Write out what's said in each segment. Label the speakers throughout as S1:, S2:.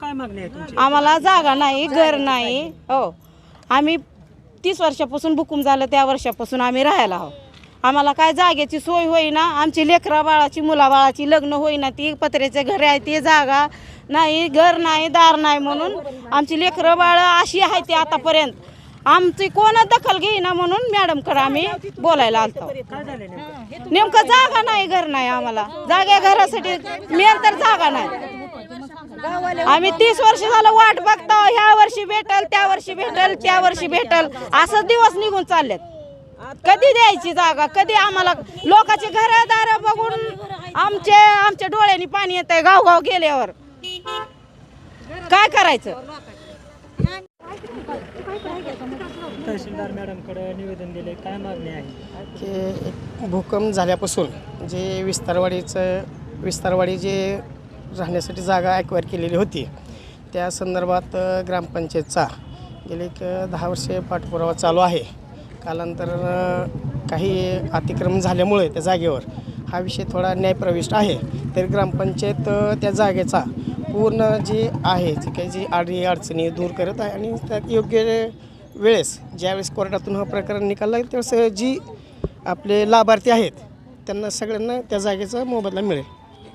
S1: काय मागणी आहे तुमची
S2: आम्हाला जागा नाही घर नाही. हो. आम्ही तीस वर्षापासून बुकुम झालं त्या वर्षापासून आम्ही राहायला आहो आम्हाला काय जागेची सोय होईना आमची लेकरा बाळाची मुलाबाळाची लग्न होईना ती पत्र्याचे घर आहे ती जागा नाही घर नाही दार नाही म्हणून आमची लेकरं बाळ अशी आहे ती आतापर्यंत. आमची कोण दखल घेईना म्हणून मॅडमकडे आम्ही बोलायला आलतो.
S1: नेमकं
S2: जागा नाही घर नाही आम्हाला. जागे घरासाठी मेन तर जागा नाही. आम्ही तीस वर्ष झालं वाट बघतो ह्या वर्षी भेटल त्या वर्षी भेटल त्या वर्षी भेटल. असं दिवस निघून चाललेत. कधी द्यायची जागा? कधी आम्हाला लोकांची घरदार बघून आमचे आमच्या डोळ्यांनी पाणी येत आहे गावगाव गेल्यावर. काय करायचं?
S1: तहसीलदार मॅडमकडे निवेदन दिले काय मागणी आहे?
S3: की भूकंप झाल्यापासून जे विस्तारवाडीचं विस्तारवाडी जे राहण्यासाठी जागा ॲक्वायर केलेली होती त्या संदर्भात ग्रामपंचायतचा गेले एक दहा वर्षे पाठपुरावा चालू आहे. कालांतरानं काही अतिक्रमण झाल्यामुळे त्या जागेवर हा विषय थोडा न्यायप्रविष्ट आहे. तरी ग्रामपंचायत त्या जागेचा पूर्ण जी आहे जे काही जी आडी अडचणी दूर करत आहे आणि त्यात योग्य वेळेस ज्यावेळेस कोर्टातून हा प्रकरण निकाल लागेल त्यावेळेस जी आपले लाभार्थी आहेत त्यांना सगळ्यांना त्या जागेचा मोबदला मिळेल.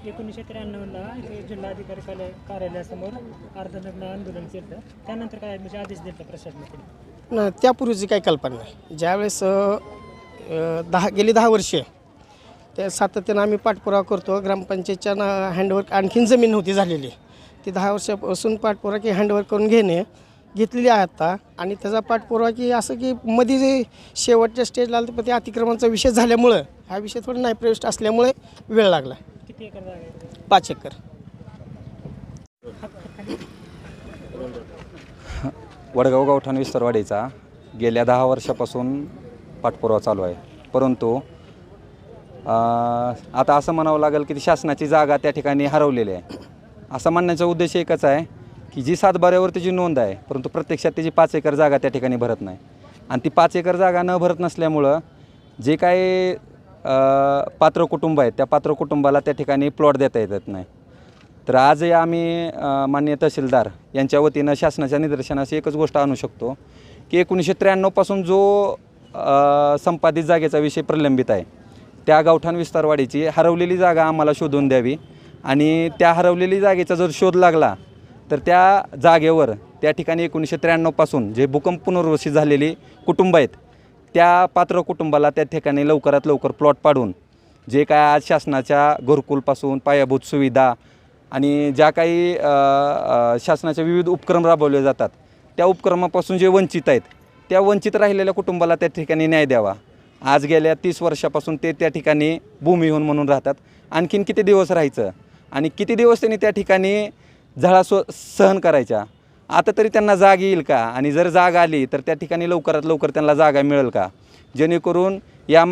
S1: एकोणीसशे त्र्याण्णवला जिल्हाधिकारी कार्यालय कार्यालयासमोर अर्धनग्न आंदोलन केलं. त्यानंतर काय म्हणजे आदेश दिला प्रशासनाकडे
S3: न त्यापूर्वीची काही कल्पना नाही ज्यावेळेस दहा गेली दहा वर्षे त्या सातत्यानं आम्ही पाठपुरावा करतो. ग्रामपंचायतच्या ना हँडवर्क आणखीन जमीन नव्हती झालेली. ती दहा वर्षापासून पाठपुरावा की हँडवर्क करून घेणे घेतलेली आहे आता. आणि त्याचा पाठपुरावा की असं की मध्ये जे शेवटच्या स्टेजला आलं पण ते अतिक्रमणाचा विषय झाल्यामुळं हा विषय थोडा नायप्रविष्ट असल्यामुळे वेळ लागला. पाच एकर.
S4: वडगाव गावठाण विस्तारवाडीचा गेल्या दहा वर्षापासून पाठपुरावा चालू आहे. परंतु आता असं म्हणावं लागेल की ती शासनाची जागा त्या ठिकाणी हरवलेली आहे. असं म्हणण्याचा उद्देश एकच आहे की जी सातबाऱ्यावरती जी नोंद आहे परंतु प्रत्यक्षात त्याची पाच एकर जागा त्या ठिकाणी भरत नाही. आणि ती पाच एकर जागा न भरत नसल्यामुळं जे काही पात्र कुटुंब आहेत त्या पात्र कुटुंबाला त्या ठिकाणी प्लॉट देता येत नाही. तर आजही आम्ही मान्य तहसीलदार यांच्या वतीनं शासनाच्या निदर्शनास एकच गोष्ट आणू शकतो की एकोणीसशे त्र्याण्णवपासून जो संपादित जागेचा विषय प्रलंबित आहे त्या गावठाण विस्तारवाडीची हरवलेली जागा आम्हाला शोधून द्यावी. आणि त्या हरवलेली जागेचा जर शोध लागला तर त्या जागेवर त्या ठिकाणी एकोणीसशे त्र्याण्णवपासून जे भूकंप पुनर्वसित झालेली कुटुंब आहेत त्या पात्र कुटुंबाला त्या ठिकाणी लवकरात लवकर प्लॉट पाडून जे काय आज शासनाच्या घरकुलपासून पायाभूत सुविधा आणि ज्या काही शासनाचे विविध उपक्रम राबवले जातात त्या उपक्रमापासून जे वंचित आहेत त्या वंचित राहिलेल्या कुटुंबाला त्या ठिकाणी न्याय द्यावा. आज गेल्या तीस वर्षापासून ते त्या ठिकाणी भूमिहीन म्हणून राहतात. आणखीन किती दिवस राहायचं? आणि किती दिवस त्यांनी त्या ठिकाणी झळा स्व सहन करायच्या? आता तरी त्यांना जाग येईल का? आणि जर जाग आली तर त्या ठिकाणी लवकरात लवकर त्यांना जागा मिळेल का? जेणेकरून या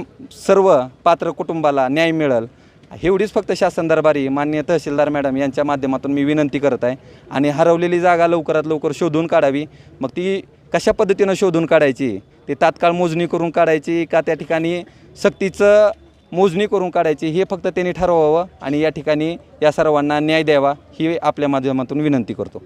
S4: सर्व पात्र कुटुंबाला न्याय मिळेल. एवढीच फक्त शासन दरबारी मान्य तहसीलदार मॅडम यांच्या माध्यमातून मी विनंती करत आहे आणि हरवलेली जागा लवकरात लवकर शोधून काढावी. मग ती कशा पद्धतीनं शोधून काढायची? ती तात्काळ मोजणी करून काढायची का त्या ठिकाणी सक्तीचं मोजणी करून काढायची? हे फक्त त्यांनी ठरवावं आणि या ठिकाणी या सर्वांना न्याय द्यावा ही आपल्या माध्यमातून विनंती करतो.